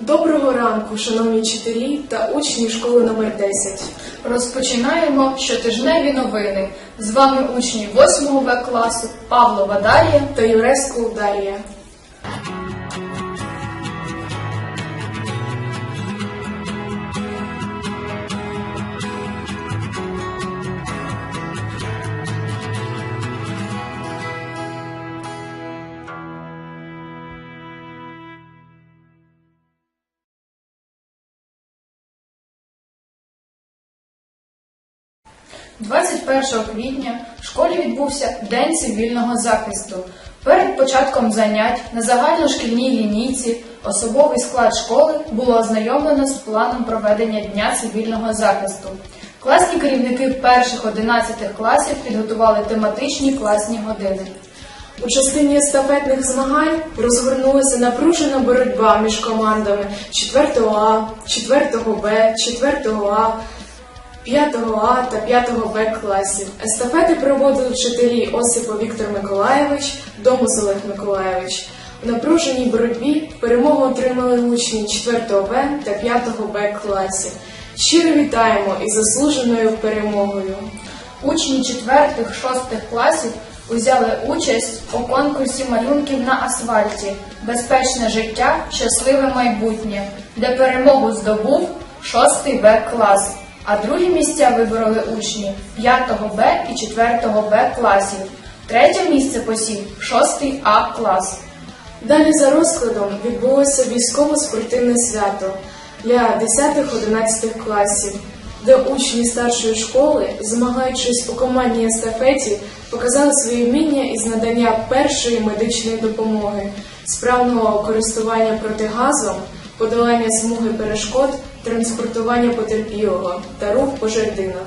Доброго ранку, шановні вчителі та учні школи номер 10. Розпочинаємо щотижневі новини. З вами учні 8 В класу Павлова Дар'я. та Юреску Дар'я. – 21 квітня в школі відбувся День цивільного захисту. Перед початком занять на загальношкільній лінійці особовий склад школи було ознайомлено з планом проведення Дня цивільного захисту. Класні керівники перших 11 класів підготували тематичні класні години. У частині естафетних змагань розгорнулася напружена боротьба між командами 4 А, 4 Б, 4 А, 5 А та 5 Б класів. Естафети проводили вчителі Осипо Віктор Миколаєвич, Домус Олег Миколаєвич. У напруженій боротьбі перемогу отримали учні 4 Б та 5 Б класів. Щиро вітаємо із заслуженою перемогою. Учні 4-6 класів узяли участь у конкурсі малюнків на асфальті Безпечне життя, щасливе майбутнє, де перемогу здобув 6 Б клас, а другі місця вибороли учні 5 Б і 4 Б класів. Третє місце посів 6 А клас. Далі за розкладом відбулося військово-спортивне свято для 10-11 класів, де учні старшої школи, змагаючись у командній естафеті, показали свої вміння із надання першої медичної допомоги, справного користування протигазом, подолання смуги перешкод, транспортування потерпілого та рух по жердинах.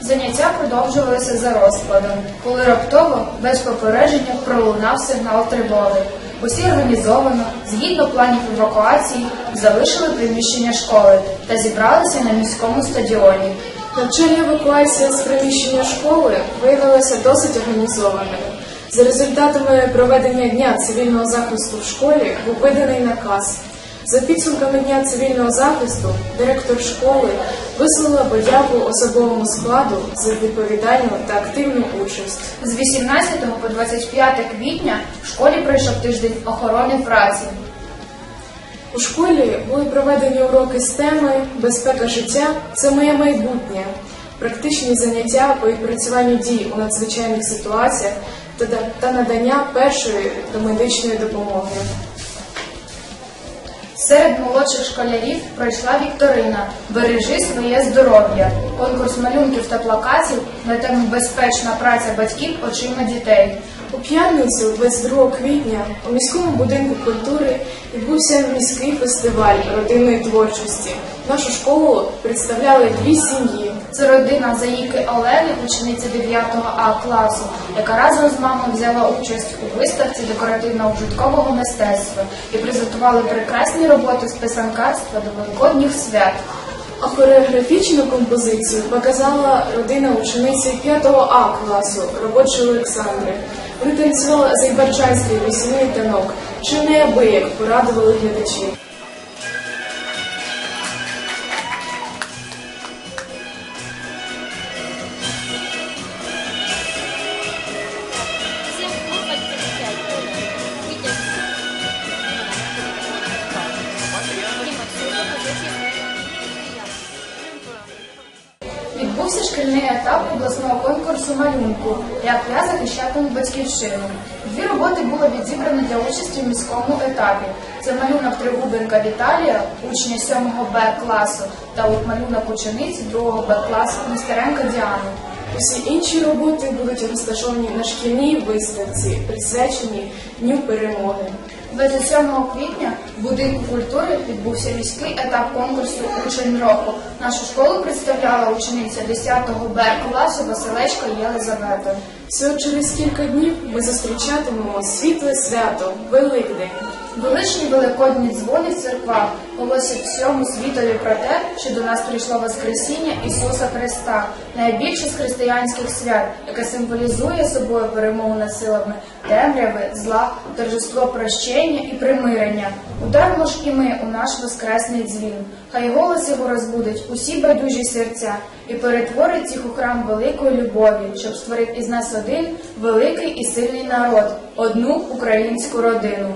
Заняття продовжувалися за розкладом, коли раптово, без попередження, пролунав сигнал тривоги. Усі організовано, згідно планів евакуації, залишили приміщення школи та зібралися на міському стадіоні. Навчальна евакуація з приміщення школи виявилася досить організованою. За результатами проведення дня цивільного захисту в школі був виданий наказ. За підсумками дня цивільного захисту директор школи висловила подяку особовому складу за відповідальну та активну участь. З 18 по 25 квітня в школі пройшов тиждень охорони праці. У школі були проведені уроки з теми Безпека життя це моє майбутнє, практичні заняття по відпрацюванню дій у надзвичайних ситуаціях та, надання першої домедичної допомоги. Серед молодших школярів пройшла вікторина Бережи своє здоров'я, конкурс малюнків та плакатів на тему Безпечна праця батьків очима дітей. У п'ятницю, 22 квітня, у міському будинку культури відбувся міський фестиваль родинної творчості. Нашу школу представляли дві сім'ї. Це родина Заїки Олени, учениці 9 А класу, яка разом з мамою взяла участь у виставці декоративно-ужиткового мистецтва і презентували прекрасні роботи з писанкарства до великодніх свят. А хореографічну композицію показала родина учениці 5 А класу робочої Олександри. Вони танцювали азербайджанський весільний танок, чи неабияк порадували глядачів. Відбувся шкільний етап обласного конкурсу малюнку Як я захищатиму батьківщину. Дві роботи було відзібрано для участі в міському етапі. Це малюнок Тригубенка Віталія, учня 7 Б класу, та от малюнок учениці 2 Б класу Нестеренка Діани. Усі інші роботи будуть розташовані на шкільній виставці, присвяченій Дню перемоги. 27 квітня в будинку культури відбувся міський етап конкурсу Учень року. Нашу школу представляла учениця 10 Б класу Василечка Єлизавета. Всього через кілька днів ми зустрічатимемо світле свято Великдень. Величні великодні дзвони в церквах голосять всьому світові про те, що до нас прийшло Воскресіння Ісуса Христа, найбільше з християнських свят, яке символізує собою перемогу над силами темряви, зла, торжество прощення і примирення. Удармо ж і ми у наш воскресний дзвін. Хай голос його розбудить усі байдужі серця і перетворить їх у храм великої любові, щоб створити із нас один великий і сильний народ, одну українську родину.